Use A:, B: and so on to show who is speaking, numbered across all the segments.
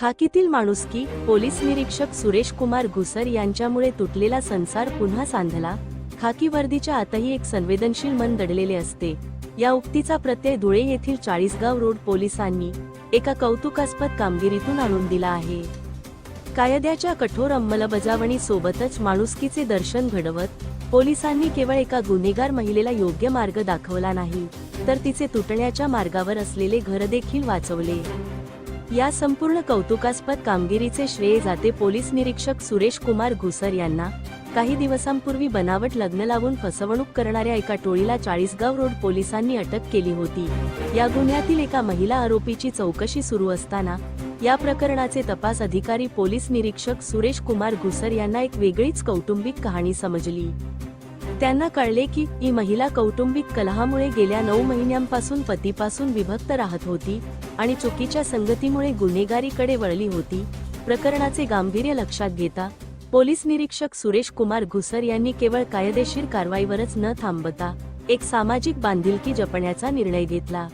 A: खाकीतील माणुसकी पोलीस निरीक्षक सुरेश कुमार घुसर यांच्यामुळे तुटलेला संसार पुन्हा सांधला. खाकी वर्दीच्या आतही एक संवेदनशील मन दडलेले असते. या उक्तीचा प्रत्यय धुळे येथील चाळीसगाव रोड पोलिसांनी एका कौतुकास्पद कामगिरीतून आणून दिला आहे. कायद्याच्या कठोर अंमलबजावणी सोबतच माणुसकीचे दर्शन घडवत पोलिसांनी केवळ एका गुन्हेगार महिलेला योग्य मार्ग दाखवला नाही तर तिचे तुटण्याच्या मार्गावर असलेले घर देखील वाचवले. या संपूर्ण कौतुकास्पद कामगिरीचे श्रेय जाते पोलीस निरीक्षक सुरेश कुमार घुसर यांना. काही दिवसांपूर्वी बनावट लग्न लावून फसवणूक करणाऱ्या एका टोळीला चाळीसगाव रोड पोलिसांनी अटक केली होती. या गुन्ह्यातील एका महिला आरोपीची चौकशी सुरू असताना या प्रकरणाचे तपास अधिकारी पोलीस निरीक्षक सुरेश कुमार घुसर यांना एक वेगळीच कौटुंबिक कहाणी समजली. त्यांना कळले की ही महिला कौटुंबिक कलहामुळे गेल्या नऊ महिन्यांपासून पतीपासून विभक्त राहत होती. आणि चुकीच्या संगतीमुळे गुन्हेगारीकडे वळली होती प्रकरणाचे गांभीर्य लक्षात घेता पोलीस निरीक्षक सुरेश कुमार घुसर यांनी केवळ कायदेशीर कारवाईवरच न थांबता एक सामाजिक बांधिलकी जपण्याचा निर्णय घेतला.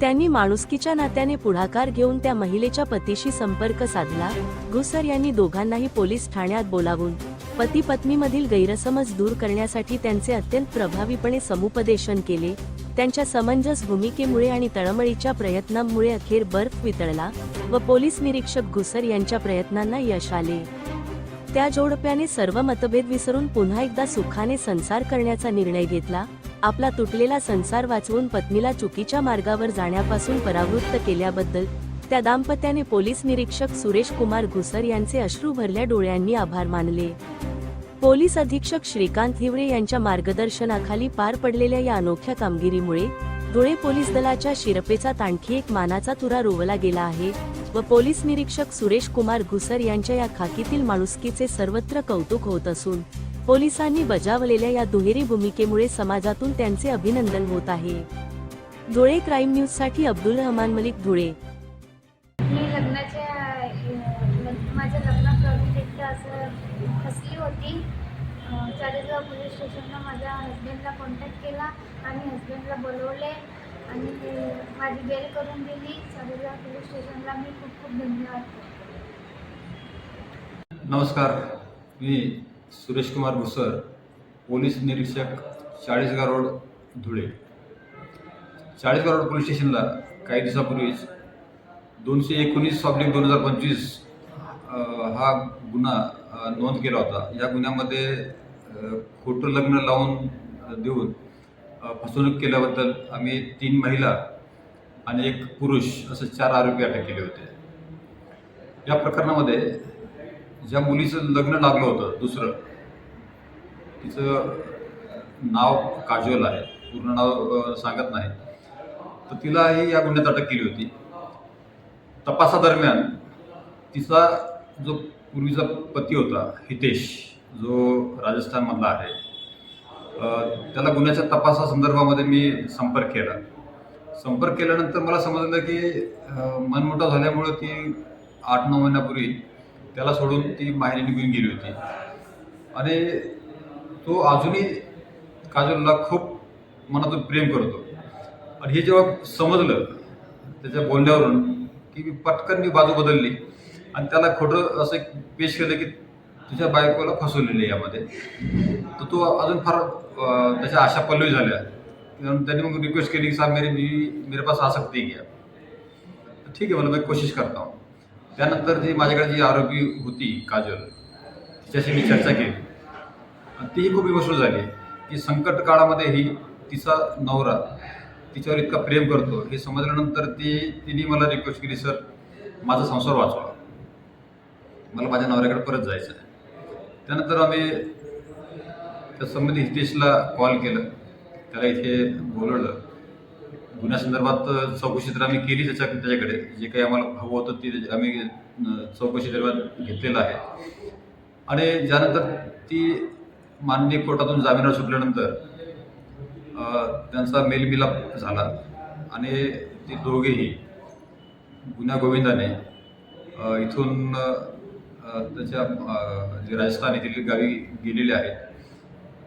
A: त्यांनी माणुसकीच्या नात्याने पुढाकार घेऊन त्या महिलेच्या पतीशी संपर्क साधला घुसर यांनी दोघांनाही पोलीस ठाण्यात बोलावून पती पत्नीमधील गैरसमज दूर करण्यासाठी त्यांचे अत्यंत प्रभावीपणे समुपदेशन केले त्यांच्या समंजस भूमिकेमुळे आणि तळमळीच्या प्रयत्नांमुळे अखेर बर्फ वितळला व पोलीस निरीक्षक घुसर यांच्या प्रयत्नांना यश आले. त्या जोडप्याने सर्व मतभेद विसरून पुन्हा एकदा सुखाने संसार करण्याचा निर्णय घेतला. आपला तुटलेला संसार वाचवून पत्नीला चुकीच्या मार्गावर जाण्यापासून परावृत्त केल्याबद्दल त्या दाम्पत्याने पोलीस निरीक्षक सुरेश कुमार घुसर यांचे अश्रू भरल्या डोळ्यांनी आभार मानले. पोलीस अधीक्षक श्रीकांत हिवरे यांच्या मार्गदर्शनाखाली पार पडलेल्या या अनोख्या कामगिरीमुळे धुळे पोलीस दलाच्या शिरपेचात आणखी एक मानाचा तुरा रोवला गेला आहे व पोलीस निरीक्षक सुरेश कुमार घुसर यांच्या या खाकीतील माणुसकीचे सर्वत्र कौतुक होत असून पोलिसांनी बजावलेल्या या दुहेरी भूमिकेमुळे समाजातून त्यांचे अभिनंदन होत आहे. धुळे क्राईम न्यूजसाठी अब्दुल रहमान मलिक धुळे.
B: फसली होती. चाळीसगाव पोलीस स्टेशनला माझ्या हस्बंडला कॉन्टॅक्ट केला आणि हस्बंडला बोलवले आणि माझी बेल करून दिली. चाळीसगाव पोलीस स्टेशनला मी खूप खूप धन्यवाद करते.
C: नमस्कार. मी सुरेश कुमार भुसर पोलीस निरीक्षक Chalisgaon road Dhule. Chalisgaon road police स्टेशनला काही दिवसापूर्वीच दोनशे एकोणीस ऑब्लिक दोन हजार पंचवीस हा गुन्हा नोंद केला होता. या गुन्ह्यामध्ये खोटं लग्न लावून देऊन फसवणूक केल्याबद्दल आम्ही तीन महिला आणि एक पुरुष असे चार आरोपी अटक केले होते. या प्रकरणामध्ये ज्या मुलीचं लग्न लागलं होतं दुसरं तिचं नाव काजोल आहे. पूर्ण नाव सांगत नाही. तर तिलाही या गुन्ह्यात अटक केली होती. तपासादरम्यान तिचा जो पूर्वीचा पती होता हितेश जो राजस्थानमधला आहे त्याला गुन्ह्याच्या तपासासंदर्भामध्ये मी संपर्क केला. संपर्क केल्यानंतर मला समजलं की मनमोठा झाल्यामुळं ती आठ नऊ महिन्यापूर्वी त्याला सोडून ती माहेरी निघून गेली होती. आणि तो अजूनही काजलला खूप मनातून प्रेम करतो. आणि हे जेव्हा समजलं त्याच्या बोलण्यावरून की मी पटकन मी बाजू बदलली. आणि त्याला खोटं असं एक पेश केलं की तुझ्या बायकोला फसवलेली यामध्ये. तर तो अजून फार त्याच्या आशा पल्लवी झाल्या. त्यांनी मग रिक्वेस्ट केली की साहब मेरे बीवी मेरे पास आ सकती क्या तर ठीक आहे मला मी कोशिश करता हूँ. त्यानंतर जी माझ्याकडे जी आरोपी होती काजल तिच्याशी मी चर्चा केली. आणि तीही खूप इमोशनल झाली की संकट काळामध्येही तिचा नवरा तिच्यावर इतका प्रेम करतो. हे समजल्यानंतर ती तिने मला रिक्वेस्ट केली सर माझा संसार वाचवा. मला माझ्या नवऱ्याकडे परत जायचं आहे. त्यानंतर आम्ही त्या संबंधी हितेशला कॉल केलं. त्याला इथे बोलवलं. गुन्ह्यासंदर्भात चौकशी तर आम्ही केली त्याच्या त्याच्याकडे. जे काही आम्हाला हवं होतं ते आम्ही चौकशी दरम्यान घेतलेलं आहे. आणि ज्यानंतर ती माननीय कोर्टातून जामिनावर सुटल्यानंतर त्यांचा मेलमिलाप झाला. आणि ते दोघेही गुन्ह्या गोविंदाने इथून त्याच्या जे राजस्थान येथील गावी गेलेले आहेत.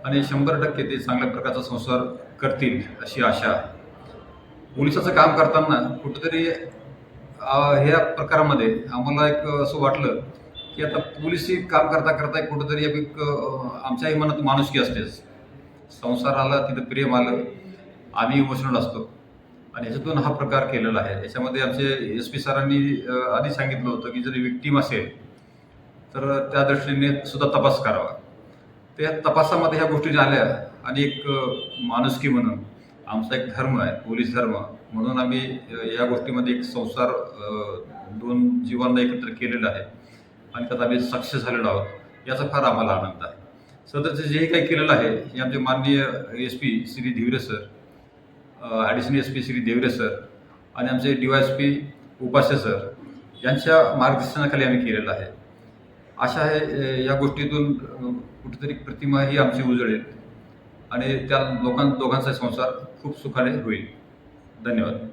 C: आणि शंभर टक्के ते चांगल्या प्रकारचा संसार करतील अशी आशा पोलिसाचं काम करताना कुठेतरी ह्या प्रकारामध्ये आम्हाला एक असं वाटलं की आता पोलिसही काम करता करता कुठंतरी एक आमच्याही मनात माणुसकी असतेच संसार आला तिथं प्रेम आलं आम्ही इमोशनल असतो. आणि ह्याच्यातून हा प्रकार केलेला आहे. याच्यामध्ये आमचे एस पी सरांनी आधी सांगितलं होतं की जर विक्टीम असेल तर त्या दृष्टीने सुद्धा तपास करावा. त्या तपासामध्ये ह्या गोष्टी आल्या आणि एक माणुसकी म्हणून आमचा एक धर्म आहे पोलीस धर्म म्हणून आम्ही या गोष्टीमध्ये एक संसार दोन जीवांना एकत्र केलेला आहे आणि त्यात आम्ही सक्सेस झालेलो आहोत याचा फार आम्हाला आनंद आहे. सदस्य जे काही केलेलं आहे हे आमचे माननीय S P Shri Dhivare sir additional S P Shri Deore sir आणि आमचे D Y S P Upasya sir यांच्या मार्गदर्शनाखाली आम्ही केलेलं आहे. अशा आहे या गोष्टीतून कुठेतरी प्रतिमा ही आमची उजळेल. आणि त्या लोकां दोघांचा संसार खूप सुखाने होईल. धन्यवाद.